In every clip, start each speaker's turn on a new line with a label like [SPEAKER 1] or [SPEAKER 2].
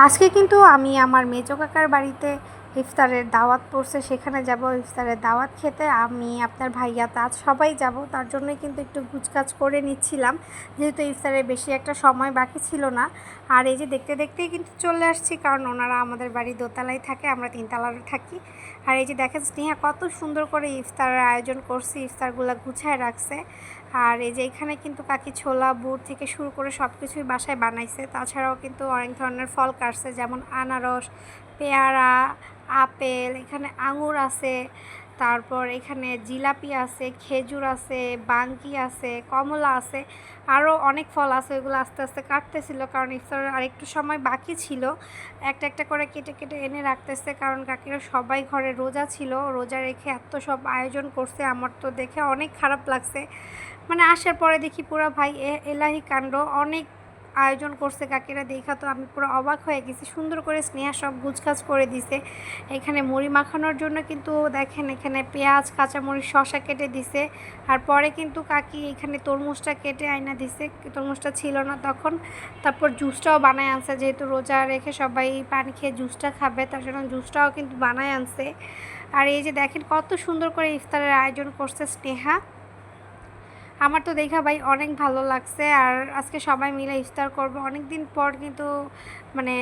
[SPEAKER 1] আজকে কিন্তু আমি আমার মেজো কাকার বাড়িতে ইফতারের দাওয়াত পড়ছে, সেখানে যাব ইফতারের দাওয়াত খেতে। আমি, আপনার ভাইয়া তাজ সবাই যাব। তার জন্যই কিন্তু একটু গুছকাজ করে নিচ্ছিলাম। যেহেতু ইফতারের বেশি একটা সময় বাকি ছিল না। আর এই যে দেখতে দেখতেই কিন্তু চলে আসছি, কারণ ওনারা আমাদের বাড়ি দোতলায় থাকে, আমরা তিনতলায় থাকি। আর এই যে দেখেন, স্নেহা কত সুন্দর করে ইফতারের আয়োজন করছে, ইফতারগুলো গুছায় রাখছে। আর এই যে এখানে কিন্তু কাকি ছোলা, বুট থেকে শুরু করে সব কিছুই বাসায় বানাইছে। তাছাড়াও কিন্তু অনেক ধরনের ফল কাটছে, যেমন আনারস, পেয়ারা আপেল, এখানে আঙুর আছে, তারপর এখানে জিলাপি আছে, খেজুর আছে, বাঙ্কি আছে, কমলা আছে আরও অনেক ফল আছে, ওইগুলো আস্তে আস্তে কাটতেছিল কারণ ইফতারের আরেকটু সময় বাকি ছিল। একটা একটা করে কেটে কেটে এনে রাখতেছে কারণ কাকিরা সবাই ঘরে রোজা ছিল, রোজা রেখে এত সব আয়োজন করছে, আমার তো দেখে অনেক খারাপ লাগছে। মানে আসার পরে দেখি পুরো ভাই এলাহি কাণ্ড, অনেক আয়োজন করছে কাকিরা দেখা তো আমি পুরো অবাক হয়ে গেছি। সুন্দর করে স্নেহা সব গুছকাজ করে দিছে। এখানে মুড়ি মাখানোর জন্য কিন্তু দেখেন এখানে পেঁয়াজ, কাঁচামরিচ, শসা কেটে দিছে। আর পরে কিন্তু কাকি এখানে তরমুজটা কেটে আয়না দিছে। তরমুজটা ছিল না তখন। তারপর জুসটাও বানায় আনছে। যেহেতু রোজা রেখে সবাই পানি খেয়ে জুসটা খাবে, তার জন্য জুসটাও কিন্তু বানায় আনছে। আর এই যে দেখেন কত সুন্দর করে ইফতারের আয়োজন করছে স্নেহা। আমার তো দেখা ভাই অনেক ভালো লাগছে আর আজকে সবাই মিলে ইফতার করব। অনেক দিন পর কিন্তু মানে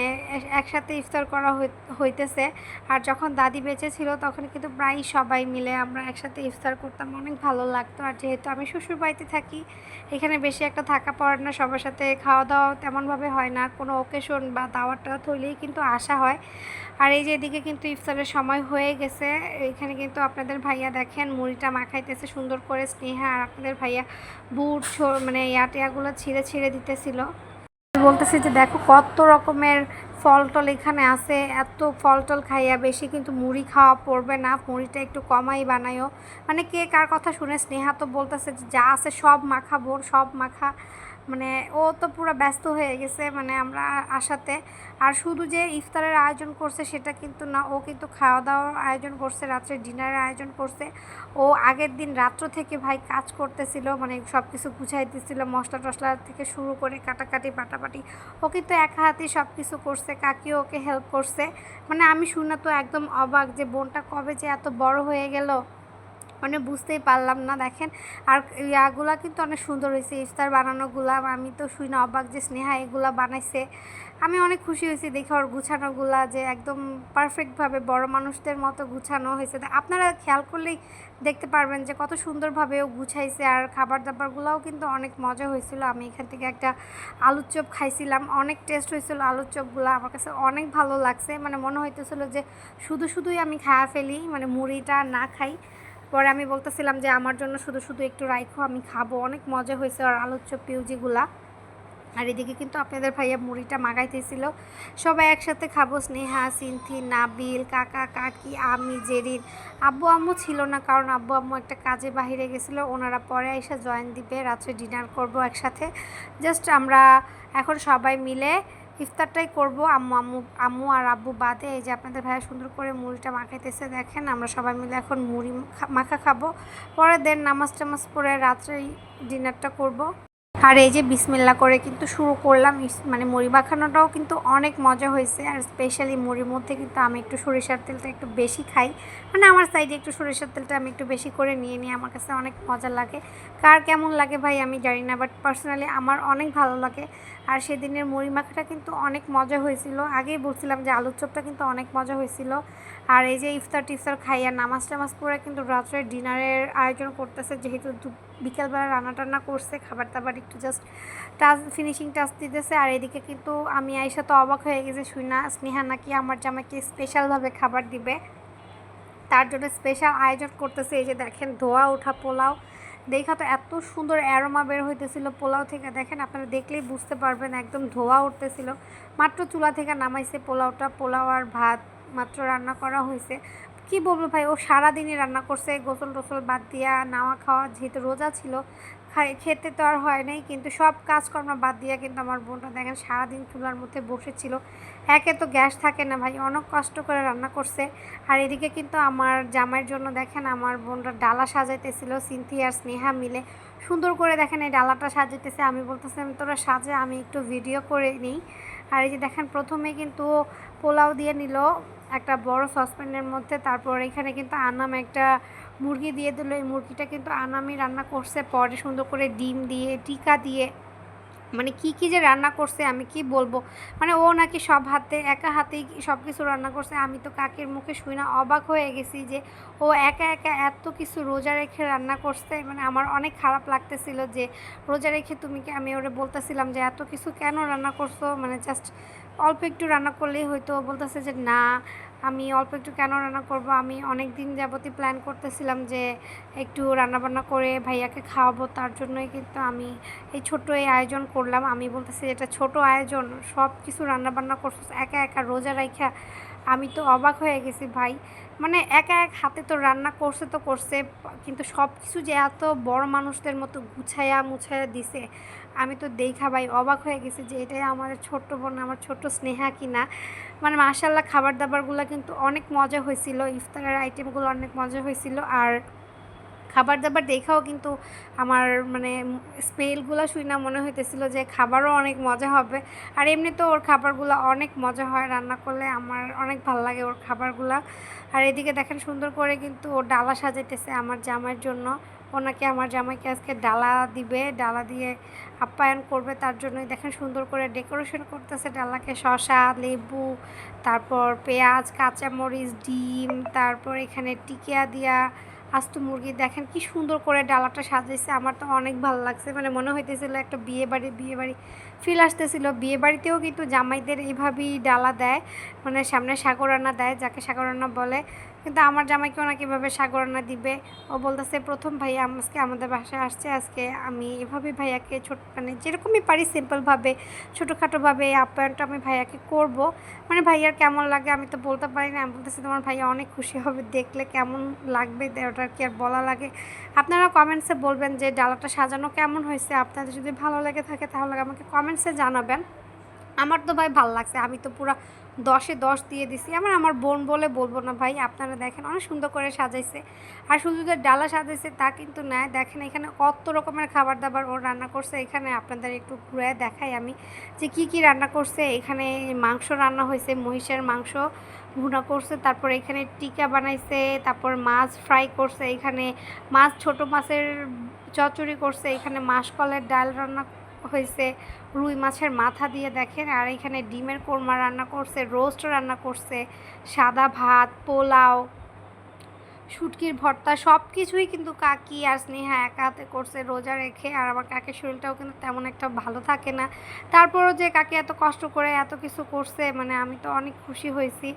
[SPEAKER 1] একসাথে ইফতার করা হইতেছে। আর যখন দাদি বেঁচে ছিল তখন কিন্তু প্রায় সবাই মিলে আমরা একসাথে ইফতার করতাম। অনেক ভালো লাগতো। আর যেহেতু আমি শ্বশুর বাড়িতে থাকি, এখানে বেশি একটা থাকা পড়ে না, সবার সাথে খাওয়া দাওয়া তেমনভাবে হয় না। কোনো ওকেশন বা দাওয়াত টাওয়াত হইলেই কিন্তু আসা হয়। আর এই যে এদিকে কিন্তু ইফতারের সময় হয়ে গেছে। এখানে কিন্তু আপনাদের ভাইয়া দেখেন মুড়িটা মাখাইতেছে সুন্দর করে স্নেহা। আর আপনাদের ভাইয়া বুট মানে ইয়াটিয়াগুলো ছিঁড়ে ছিঁড়ে দিতেছিল। বলতেছি যে, দেখো কত রকমের ফল টল এখানে আছে। এত ফল টল খাইয়া বেশি কিন্তু মুড়ি খাওয়া পড়বে না। মুড়িটা একটু কমাই বানায়ও মানে কে কার কথা শুনে, স্নেহা তো বলতেছে যে, যা আছে সব মাখা বোর সব মাখা। মানে ও তো পুরো ব্যস্ত হয়ে গেছে মানে আমরা আসাতে আর শুধু যে ইফতারের আয়োজন করছে সেটা কিন্তু না, ও কিন্তু খাওয়া দাওয়ার আয়োজন করছে, রাত্রে ডিনারের আয়োজন করছে। ও আগের দিন রাত্র থেকে ভাই কাজ করতেছিল মানে সব কিছু গুছাইতেছিল, মশলা টশলা থেকে শুরু করে কাটাকাটি, পাটাপাটি। ও কিন্তু একা হাতেই সব কিছু করছে, কাকিও ওকে হেল্প করছে। মানে আমি শুনে তো একদম অবাক যে বোনটা কবে যে এত বড় হয়ে গেল। মানে বুঝতেই পারলাম না, দেখেন। আর ইয়াগুলা কিন্তু অনেক সুন্দর হয়েছে, ইফতার বানানোগুলা। আমি তো শুই না, অবাক যে স্নেহা এগুলা বানাইছে। আমি অনেক খুশি হয়েছি দেখে ওর গুছানোগুলা যে একদম পারফেক্টভাবে বড় মানুষদের মতো গুছানো হয়েছে। আপনারা খেয়াল করলেই দেখতে পারবেন যে কত সুন্দরভাবে ও গুছাইছে। আর খাবার দাবারগুলোও কিন্তু অনেক মজা হয়েছিল। আমি এখান থেকে একটা আলুর চপ খাইছিলাম, অনেক টেস্ট হয়েছিল আলুর চপগুলো। আমার কাছে অনেক ভালো লাগছে। মানে মনে হইতেছিল যে শুধু শুধুই আমি খাওয়া ফেলি মানে মুড়িটা না খাই। পরে আমি বলতেছিলাম যে, আমার জন্য শুধু শুধু একটু রাইখো, আমি খাব। অনেক মজা হয়েছে আর আলুর চপ পিউজিগুলা আর এদিকে কিন্তু আপনাদের ভাইয়া মুড়িটা মাগাইতেছিল। সবাই একসাথে খাব, স্নেহা, সিনথি, নাবিল, কাকা, কাকি, আমি, জেরিন। আব্বু, আম্মু ছিল না, কারণ আব্বু, আম্মু একটা কাজে বাহিরে গেছিল। ওনারা পরে এসে জয়েন দিবে। রাত্রে ডিনার করব একসাথে। জাস্ট আমরা এখন সবাই মিলে ইফতারটাই করব। আম্মু আম্মু আম্মু আর আব্বু বাদে এই যে আপনাদের ভাইয়া সুন্দর করে মুড়িটা মাখাইতেছে, দেখেন আমরা সবাই মিলে এখন মুড়ি মাখা খাব। পরে দেন নামাজ টামাজ পরে রাত্রেই ডিনারটা করব। আর এই যে বিসমিল্লা করে কিন্তু শুরু করলাম মানে মুড়ি মাখানোটাও কিন্তু অনেক মজা হয়েছে। আর স্পেশালি মুড়ির মধ্যে কিন্তু আমি একটু সরিষার তেলটা একটু বেশি খাই। মানে আমার সাইডে একটু সরিষার তেলটা আমি একটু বেশি করে নিয়ে নিই, আমার কাছে অনেক মজা লাগে। কার কেমন লাগে ভাই আমি জানি না বাট পার্সোনালি আমার অনেক ভালো লাগে। আর সেদিনের মুড়ি মাখাটা কিন্তু অনেক মজা হয়েছিল। আগেই বলছিলাম যে আলুর চপটা কিন্তু অনেক মজা হয়েছিল। আর এই যে ইফতার টিফতার খাইয়া নামাজ টামাজ পরে কিন্তু রাত্রে ডিনারের আয়োজন করতেছে, যেহেতু বিকালবেলা রান্না টান্না করছে খাবার দাবার একটু জাস্ট টাচ ফিনিশিং টাচ দিতেছে। আর এদিকে কিন্তু আমি আইসা তো অবাক হয়ে গেছে শুই না স্নেহা নাকি আমার জামাইকে স্পেশালভাবে খাবার দিবে। তার জন্য স্পেশাল আয়োজন করতেছে। এই যে দেখেন ধোয়া ওঠা পোলাও দেখা তো এত সুন্দর অ্যারোমা বের হইতেছিল, পোলাও থেকে দেখেন আপনারা দেখলেই বুঝতে পারবেন, একদম ধোয়া উঠতেছিল। মাত্র চুলা থেকে নামাইছে পোলাওটা, পোলাও আর ভাত মাত্র রান্না করা হয়েছে কি বলব ভাই, ও সারাদিনই রান্না করছে গোসল টোসল বাদ দিয়া নাওয়া খাওয়া যেহেতু রোজা ছিল খাই, খেতে তো আর হয় নাই, কিন্তু সব কাজকর্ম বাদ দিয়া কিন্তু আমার বোনটা দেখেন সারাদিন চুলার মধ্যে বসেছিল। একে তো গ্যাস থাকে না ভাই, অনেক কষ্ট করে রান্না করছে। আর এদিকে কিন্তু আমার জামাইয়ের জন্য দেখেন আমার বোনরা ডালা সাজাইতেছিল, সিনথি আর স্নেহা মিলে। সুন্দর করে দেখেন এই ডালাটা সাজাইতেছে। আমি বলতেছিলাম তোরা সাজে, আমি একটু ভিডিও করে নিই। আর এই যে দেখেন, প্রথমে কিন্তু পোলাও দিয়ে নিল একটা বড় সসপ্যানের মধ্যে, তারপর এখানে কিন্তু আনাম একটা মুরগি দিয়ে দিল। এই মুরগিটা কিন্তু আনামি রান্না করছে, পরে সুন্দর করে ডিম দিয়ে, টিকা দিয়ে। মানে কি কি যে রান্না করছে, আমি কি বলব? মানে ও নাকি সব হাতে, একা হাতেই সব কিছু রান্না করছে। আমি তো কাকের মুখে শুই না, অবাক হয়ে গেছি যে ও একা একা এত কিছু রোজা রেখে রান্না করছে। মানে আমার অনেক খারাপ লাগতেছিল যে রোজা রেখে তুমি কি, আমি ওরে বলতেছিলাম যে এত কিছু কেন রান্না করছ? মানে জাস্ট অল্প একটু রান্না করলেই হয়তো বলতেছে যে না আমি অল্প একটু কেন রান্না করব? আমি অনেক দিন যাবতই প্ল্যান করতেছিলাম যে একটু রান্নাবান্না করে ভাইয়াকে খাওয়াবো, তার জন্যই কিন্তু আমি এই ছোটো এই আয়োজন করলাম। আমি বলতেছি এটা ছোট আয়োজন সব কিছু রান্নাবান্না করছ, একা একা রোজা রাইখা, আমি তো অবাক হয়ে গেছি ভাই। মানে একা এক হাতে তো রান্না করছে তো করছে, কিন্তু সব কিছু যে এত বড় মানুষদের মতো গুছাইয়া মুছাইয়া দিছে, আমি তো দেখা ভাই অবাক হয়ে গেছি যে এটাই আমাদের ছোট্ট বোন, আমার ছোট্ট স্নেহা কিনা। মানে মার্শাল্লাহ খাবার দাবারগুলো কিন্তু অনেক মজা হয়েছিল, ইফতারের আইটেমগুলো অনেক মজা হয়েছিল, আর খাবার দাবার দেখাও কিন্তু আমার মানে স্মেলগুলো শুই না মনে হইতেছিল যে খাবারও অনেক মজা হবে। আর এমনি তো ওর খাবারগুলো অনেক মজা হয়। রান্না করলে আমার অনেক ভালো লাগে ওর খাবারগুলো। আর এদিকে দেখেন সুন্দর করে কিন্তু ওর ডালা সাজাইতেছে আমার জামাইয়ের জন্য। ওনাকে আমার জামাইকে আজকে ডালা দিবে। ডালা দিয়ে আপ্যায়ন করবে তার জন্যই দেখেন সুন্দর করে ডেকোরেশন করতেছে ডালাকে। শশা লেবু, তারপর পেঁয়াজ, কাঁচামরিচ, ডিম, তারপর এখানে টিকিয়া দিয়া আস্ত মুরগি, দেখেন কি সুন্দর করে ডালাটা সাজাইছে, আমার তো অনেক ভালো লাগছে। মানে মনে হইতেছিল একটা বিয়ে বাড়ি বিয়ে বাড়ি ফিল আসতেছিল। বিয়ে বাড়িতেও কিন্তু জামাইদের এইভাবেই ডালা দেয় মানে সামনে সাগরানা দেয়, যাকে সাগরানা বলে। কিন্তু আমার জামাইকে ওনাকে এভাবে সাগরানা দিবে। ও বলতেছে, প্রথম ভাইয়া আজকে আমাদের বাসায় আসছে, আজকে আমি এভাবে ভাইয়াকে ছোট মানে যেরকমই পারি সিম্পলভাবে, ছোটোখাটোভাবে এই আপ্যায়নটা আমি ভাইয়াকে করব। মানে ভাইয়ার কেমন লাগে আমি তো বলতে পারি না। আমি বলতেছি, তোমার ভাইয়া অনেক খুশি হবে, দেখলে কেমন লাগবে? ওটা কি আর বলা লাগে। আপনারা কমেন্টসে বলবেন যে ডালাটা সাজানো কেমন হয়েছে। আপনাদের যদি ভালো লেগে থাকে তাহলে আমাকে কমেন্টসে জানাবেন। আমার তো ভাই ভালো লাগছে। আমি তো পুরো দশে দশ দিয়ে দিছি। আমার আমার বোন বলে বলব না ভাই, আপনারা দেখেন অনেক সুন্দর করে সাজাইছে। আর শুধু যে ডালা সাজাইছে তা কিন্তু নয় দেখেন এখানে কত রকমের খাবার দাবার ও রান্না করছে। এখানে আপনাদের একটু ঘুরে দেখাই আমি যে কি কি রান্না করছে। এখানে মাংস রান্না হয়েছে, মহিষের মাংস ভুনা করছে, তারপর এখানে টিকা বানাইছে, তারপর মাছ ফ্রাই করছে, এখানে মাছ, ছোট মাছের চচড়ি করছে, এখানে মাসকলের ডাল রান্না হয়েছে, রুই মাছের মাথা দিয়ে দেখেন, আর এখানে ডিমের কোরমা রান্না করছে, রোস্ট রান্না করছে, সাদা ভাত, পোলাও, শুটকির ভর্তা সব কিছুই কিন্তু কাকি আর স্নেহা একা হাতে করছে, রোজা রেখে, আর আমার কাকের শরীরটাও কিন্তু তেমন একটা ভালো থাকে না। তারপরও যে কাকি এত কষ্ট করে এত কিছু করছে মানে আমি তো অনেক খুশি হয়েছি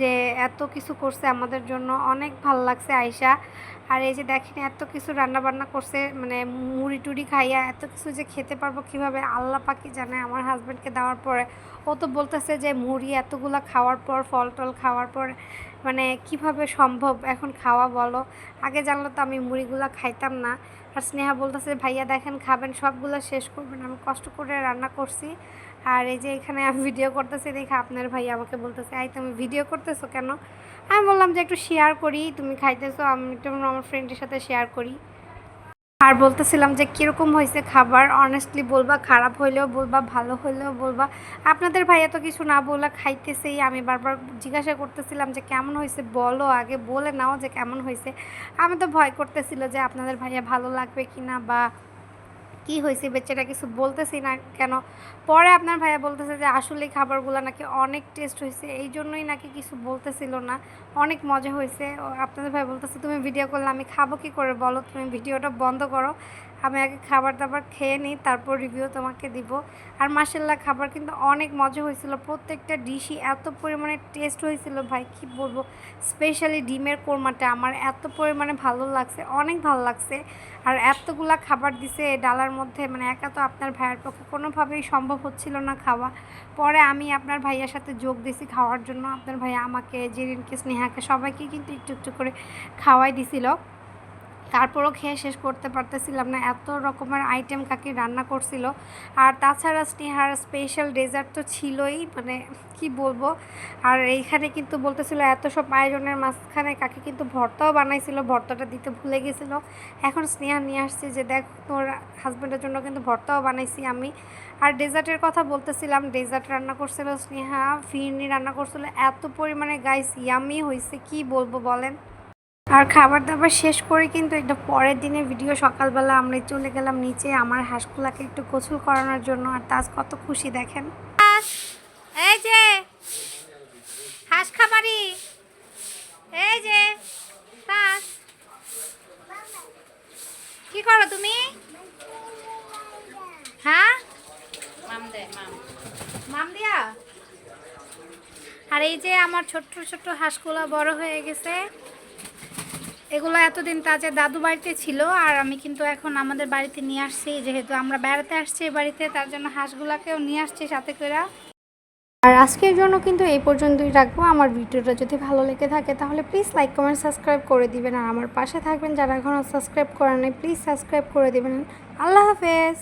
[SPEAKER 1] যে এত কিছু করছে আমাদের জন্য, অনেক ভালো লাগছে আয়সা আর এই যে দেখেন, এত কিছু রান্না বান্না করছে মানে মুড়ি টুড়ি খাইয়া এত কিছু যে খেতে পারব কীভাবে, আল্লাহ পাকি জানে আমার হাজব্যান্ডকে দেওয়ার পরে। ও তো বলতেছে যে মুড়ি এতগুলো খাওয়ার পর ফল টল খাওয়ার পর মানে কীভাবে সম্ভব? এখন খাওয়া বলো। আগে জানলে তো আমি মুড়িগুলো খাইতাম না। আর স্নেহা বলতেছে, ভাইয়া দেখেন, খাবেন, সবগুলো শেষ করবেন। আমি কষ্ট করে রান্না করছি। আর এই যে এখানে আমি ভিডিও করতেছি, দেখে আপনার ভাই আমাকে বলতেছে, আই, তুমি ভিডিও করতেছো কেন? আমি বললাম যে, একটু শেয়ার করি, তুমি খাইতেছো, আমি একটু আমার ফ্রেন্ডের সাথে শেয়ার করি। আর বলতেছিলাম যে, কীরকম হয়েছে খাবার? অনেস্টলি বলবা, খারাপ হইলেও বলবা, ভালো হইলেও বলবা। আপনাদের ভাইয়া তো কিছু না বলে খাইতেছেই। আমি বারবার জিজ্ঞাসা করতেছিলাম যে, কেমন হয়েছে? বলো আগে, বলে নাও যে কেমন হয়েছে? আমি তো ভয় করতেছিল যে, আপনাদের ভাইয়া ভালো লাগবে কি না বা কি হয়েছে, বেচারা কিছু বলতেছি না কেন? পরে আপনার ভাইয়া বলতেছে যে আসলে খাবারগুলো নাকি অনেক টেস্ট হয়েছে, এই জন্যই নাকি কিছু বলতেছিল না, অনেক মজা হয়েছে। আপনাদের ভাই বলতেছে, তুমি ভিডিও করলে আমি খাব কি করে বলো? তুমি ভিডিওটা বন্ধ করো। আমি আগে খাবার দাবার খেয়ে নিই, তারপর রিভিউ তোমাকে দিব। আর মাসাল্লাহ খাবার কিন্তু অনেক মজা হয়েছিল। প্রত্যেকটা ডিশই এত পরিমাণে টেস্ট হয়েছিল, ভাই, কি বলব? স্পেশালি ডিমের কোরমাটা আমার এত পরিমাণে ভালো লাগছে, অনেক ভালো লাগছে। আর এতগুলা খাবার দিছে ডালার মধ্যে মানে একা তো আপনার ভাইয়ের পক্ষে কোনোভাবেই সম্ভব হচ্ছিল না খাওয়া। পরে আমি আপনার ভাইয়ার সাথে যোগ দিছি খাওয়ার জন্য। আপনার ভাইয়া আমাকে, জেরিনকে, স্নেহাকে সবাইকে কিন্তু একটু একটু করে খাওয়াই দিছিল। তারপরও খেয়ে শেষ করতে পারতেছিলাম না। এত রকমের আইটেম কাকি রান্না করছিল। আর তাছাড়া স্নেহার স্পেশাল ডেজার্ট তো ছিলই মানে কি বলব? আর এইখানে কিন্তু বলতেছিল এত সব আয়োজনের মাঝখানে কাকি কিন্তু ভর্তাও বানাইছিল, ভর্তাটা দিতে ভুলে গেছিল। এখন স্নেহা নিয়ে আসছে যে, দেখ, তোর হাজব্যান্ডের জন্য কিন্তু ভর্তাও বানাইছি আমি। আর ডেজার্টের কথা বলতেছিলাম ডেজার্ট রান্না করছিল স্নেহা, ফিরনি রান্না করছিল। এত পরিমাণে গাইস ইয়ামি হয়েছে কি বলব বলেন? আর খাবার দাবার শেষ করে কিন্তু এটা পরের দিনে ভিডিও সকালবেলা আমরা চলে গেলাম নিচে আমার হাঁসগুলাকে একটু গোসল করানোর জন্য। আর তাজ কত খুশি, দেখেন। এই যে এই যে কি করো তুমি? হ্যাঁ? দিয়া। আর এই যে আমার ছোট্ট ছোট্ট হাঁসগুলো বড় হয়ে গেছে। এগুলো এতদিন তাজের দাদু বাড়িতে ছিল, আর আমি কিন্তু এখন আমাদের বাড়িতে নিয়ে আসছি, যেহেতু আমরা বেড়াতে আসছি বাড়িতে, তার জন্য হাঁসগুলাকেও নিয়ে আসছি সাথে করে। আর আজকের জন্য কিন্তু এই পর্যন্তই রাখব। আমার ভিডিওটা যদি ভালো লেগে থাকে, তাহলে প্লিজ লাইক কমেন্ট সাবস্ক্রাইব করে দিবেন। আর আমার পাশে থাকবেন যারা এখনও সাবস্ক্রাইব করেন প্লিজ সাবস্ক্রাইব করে দেবেন। আল্লাহ হাফেজ!